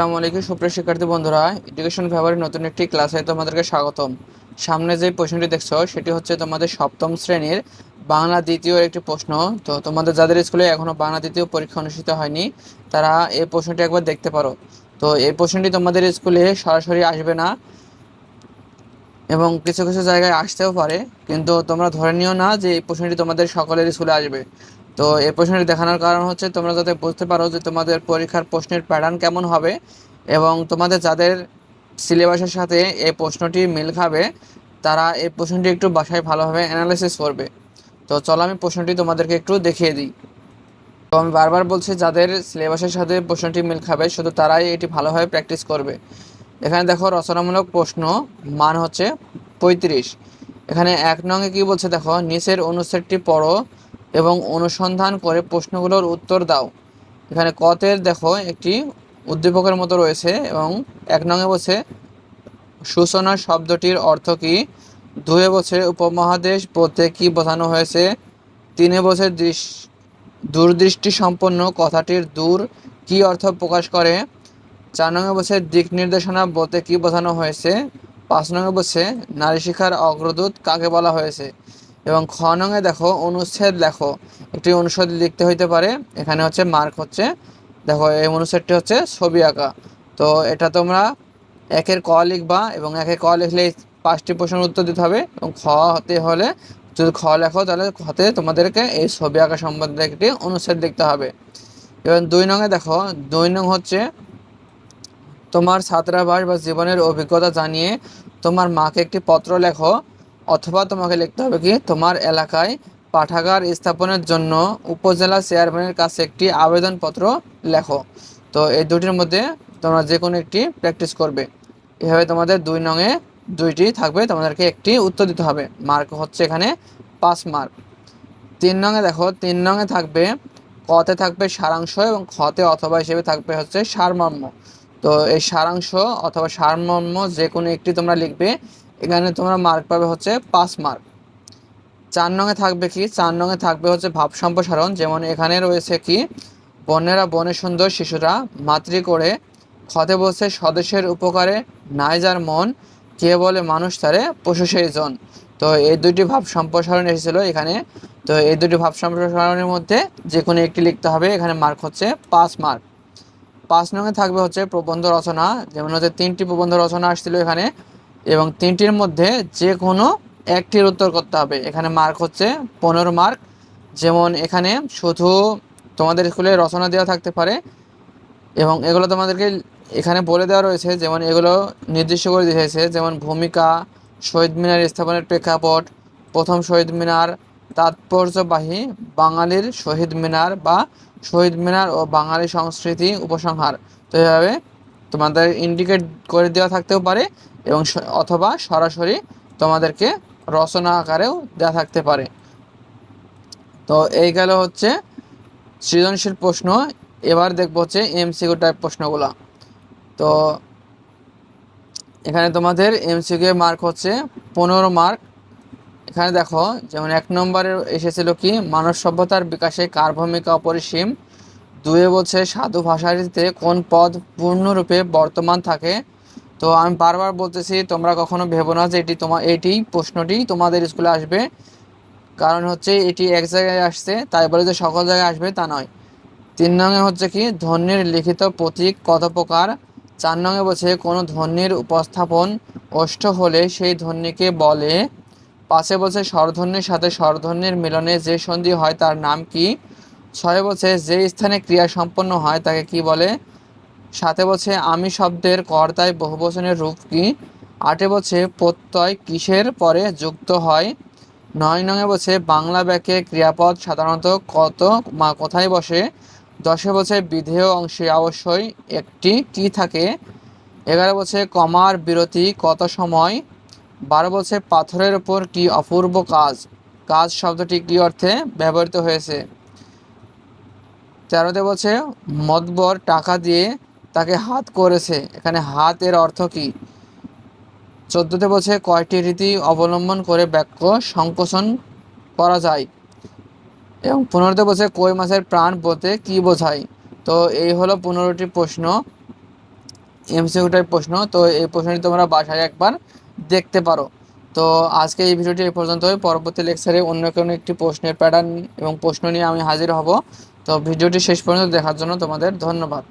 আসসালামু আলাইকুম, সুপ্রিয় শিক্ষার্থী বন্ধুরা। এডুকেশন ফেভারের নতুন একটি ক্লাসে তোমাদেরকে স্বাগতম। সামনে যে প্রশ্নটি দেখছ, সেটি হচ্ছে তোমাদের সপ্তম শ্রেণির বাংলা দ্বিতীয় একটি প্রশ্ন। তো তোমাদের, যাদের স্কুলে এখনও বাংলা দ্বিতীয় পরীক্ষা অনুষ্ঠিত হয়নি, তারা এই প্রশ্নটি একবার দেখতে পারো। তো এই প্রশ্নটি তোমাদের স্কুলে সরাসরি আসবে না এবং কিছু কিছু জায়গায় আসতেও পারে, কিন্তু তোমরা ধরে নিও না যে এই প্রশ্নটি তোমাদের সকলের স্কুলে আসবে। তো এই প্রশ্নটি দেখানোর কারণ হচ্ছে তোমরা যাতে বুঝতে পারো যে তোমাদের পরীক্ষার প্রশ্নের প্যাটার্ন কেমন হবে এবং তোমাদের যাদের সিলেবাসের সাথে এই প্রশ্নটি মিল খাবে তারা এই প্রশ্নটি একটু বাসায় ভালোভাবে অ্যানালাইসিস করবে। তো চলো আমি প্রশ্নটি তোমাদেরকে একটু দেখিয়ে দিই। তো আমি বারবার বলছি যাদের সিলেবাসের সাথে প্রশ্নটি মিল খাবে শুধু তারাই এটি ভালোভাবে প্র্যাকটিস করবে। এখানে দেখো রচনামূলক প্রশ্ন মান হচ্ছে পঁয়ত্রিশ। এখানে এক নঙে কি বলছে দেখো নিচের অনুচ্ছেদটি পড়ো এবং অনুসন্ধান করে প্রশ্নগুলোর উত্তর দাও। এখানে কতের দেখো, একটি উদ্দীপকের মতো রয়েছে এবং এক নঙে বলছে, সূচনা শব্দটির অর্থ কি? দুয়ে বলছে, উপমহাদেশ বলতে কি বোঝানো হয়েছে? তিনে বলছে, দৃশ দূরদৃষ্টি সম্পন্ন কথাটির দূর কি অর্থ প্রকাশ করে? চার নঙে বলছে, দিক নির্দেশনা বলতে কি বোঝানো হয়েছে? পাঁচ নঙে বলছে, নারী শিক্ষার অগ্রদূত কাকে বলা হয়েছে? এবং খ নঙে দেখো, অনুচ্ছেদ লেখো। একটি অনুচ্ছেদ লিখতে হইতে পারে। এখানে হচ্ছে মার্ক হচ্ছে, দেখো, এই অনুচ্ছেদটি হচ্ছে ছবি আঁকা। তো এটা তোমরা একের ক লিখবা এবং একের ক লিখলে পাঁচটি প্রশ্নের উত্তর দিতে হবে এবং খ হতে হলে যদি খ লেখো তাহলে খতে তোমাদেরকে এই ছবি আঁকা সম্বন্ধে একটি অনুচ্ছেদ লিখতে হবে। এবং দুই নঙে দেখো, দুই নং হচ্ছে তোমার ছাত্রাবাস বা জীবনের অভিজ্ঞতা জানিয়ে তোমার মাকে একটি পত্র লেখো অথবা তোমাকে লিখতে হবে কি, তোমার এলাকায় পাঠাগার স্থাপনের জন্য উপজেলা চেয়ারম্যানের কাছে একটি আবেদনপত্র লেখো। তো এই দুটির মধ্যে তোমরা যে কোনো একটি প্র্যাকটিস করবে। এভাবে তোমাদের দুই নঙে দুইটি থাকবে, তোমাদেরকে একটি উত্তর দিতে হবে। মার্ক হচ্ছে এখানে পাঁচ মার্ক তিন নঙে দেখো, তিন নঙে থাকবে, কতে থাকবে সারাংশ এবং খতে অথবা হিসেবে থাকবে হচ্ছে সারমর্ম। তো এই সারাংশ অথবা সারমর্ম যে কোনো একটি তোমরা লিখবে এখানে তোমরা মার্ক পাবে হচ্ছে পাঁচ মার্ক চার নঙে থাকবে কি? চার নঙে থাকবে হচ্ছে ভাব সম্প্রসারণ, যেমন এখানে রয়েছে কি? বন্যেরা বনে সুন্দর শিশুরা মাতৃ করে ক্ষতে বসে স্বদেশের উপকারে নাই যার মন, কে বলে মানুষ তারে পশু সেই জন। তো এই দুটি ভাব সম্প্রসারণ এসেছিল এখানে। তো এই দুটি ভাব সম্প্রসারণের মধ্যে যে কোনো একটি লিখতে হবে, এখানে মার্ক হচ্ছে পাঁচ মার্ক পাঁচ নঙে থাকবে হচ্ছে প্রবন্ধ রচনা, যেমন হচ্ছে তিনটি প্রবন্ধ রচনা আসছিল এখানে। এবং তিনটির মধ্যে যে কোনো একটির উত্তর করতে হবে। এখানে মার্ক হচ্ছে পনেরো মার্ক যেমন এখানে শুধু তোমাদের স্কুলে রচনা দেওয়া থাকতে পারে এবং এগুলো তোমাদেরকে এখানে বলে দেওয়া রয়েছে, যেমন এগুলো নির্দিষ্ট করে দিয়েছে। যেমন ভূমিকা, শহীদ মিনার স্থাপনের প্রেক্ষাপট, প্রথম শহীদ মিনার, তাৎপর্যবাহী বাঙালির শহীদ মিনার বা শহীদ মিনার ও বাঙালি সংস্কৃতি উপসংহার। তো এভাবে তোমাদের ইন্ডিকেট করে দেওয়া থাকতেও পারে। এবং অথবা সরাসরি তোমাদেরকে রচনা আকারেও দেওয়া থাকতে পারে। তো এই গেল হচ্ছে সৃজনশীল প্রশ্ন। এবার দেখব হচ্ছে এমসিকিউ টাইপ প্রশ্নগুলো। তো এখানে তোমাদের এমসিকিউ মার্ক হচ্ছে পনেরো মার্ক এখানে দেখো, যেমন এক নম্বরে এসেছিল কি, মানব সভ্যতার বিকাশে কার ভূমিকা অপরিসীম? দুয়ে বলছে সাধু ভাষাটিতে কোন পদ পূর্ণরূপে বর্তমান থাকে? তো আমি বারবার বলতেছি, তোমরা কখনো ভেবো না যে এটি তোমার এটি প্রশ্নটি তোমাদের স্কুলে আসবে। কারণ হচ্ছে এটি এক জায়গায় আসছে, তাই বলে যে সকল জায়গায় আসবে তা নয়। তিন নঙে হচ্ছে কি ধ্বনির লিখিত প্রতীক কত প্রকার চার নঙে বলছে, কোনো ধ্বনির উপস্থাপন ওষ্ঠ হলে সেই ধ্বনিকে বলে। পাশে বলছে স্বরধ্বনির সাথে স্বরধ্বনির মিলনে যে সন্ধি হয় তার নাম কি? ছয় বলছে, যে স্থানে ক্রিয়া সম্পন্ন হয় তাকে কি বলে? সাথে বলছে, আমি শব্দের কর্তায় বহুবচনের রূপ কি? আটে বলছে, প্রত্যয় কিসের পরে যুক্ত হয়? নয় নঙে বলছে, বাংলা ব্যাকে ক্রিয়াপদ সাধারণত কত মা কোথায় বসে? দশে বলছে, বিধেয় অংশে অবশ্যই একটি কি থাকে? এগারো বলছে, কমার বিরতি কত সময়? বারো বলছে, পাথরের ওপর কি অপূর্ব কাজ? কাজ শব্দটি কি অর্থে ব্যবহৃত হয়েছে? তেরোতে বলছে মদবর টাকা দিয়ে তাকে হাত করেছে। এখানে হাত এর অর্থ কি? চোদ্দতে বলছে কয়টি রীতি অবলম্বন করে বাক্য সংকোচন করা যায়। এবং পনেরোতে বলছে, কই মাছের প্রাণ বলতে কি বোঝায়? তো এই হলো পনেরোটি প্রশ্ন এমসিকিউ টাইপ প্রশ্ন। তো এই প্রশ্নটি তোমরা বাসায় একবার দেখতে পারো। তো আজকে এই ভিডিওটি এই পর্যন্তই। পরবর্তী লেকচারে অন্য কোনো একটি প্রশ্নের প্যাটার্ন এবং প্রশ্ন নিয়ে আমি হাজির হব। তো ভিডিওটি শেষ পর্যন্ত দেখার জন্য তোমাদের ধন্যবাদ।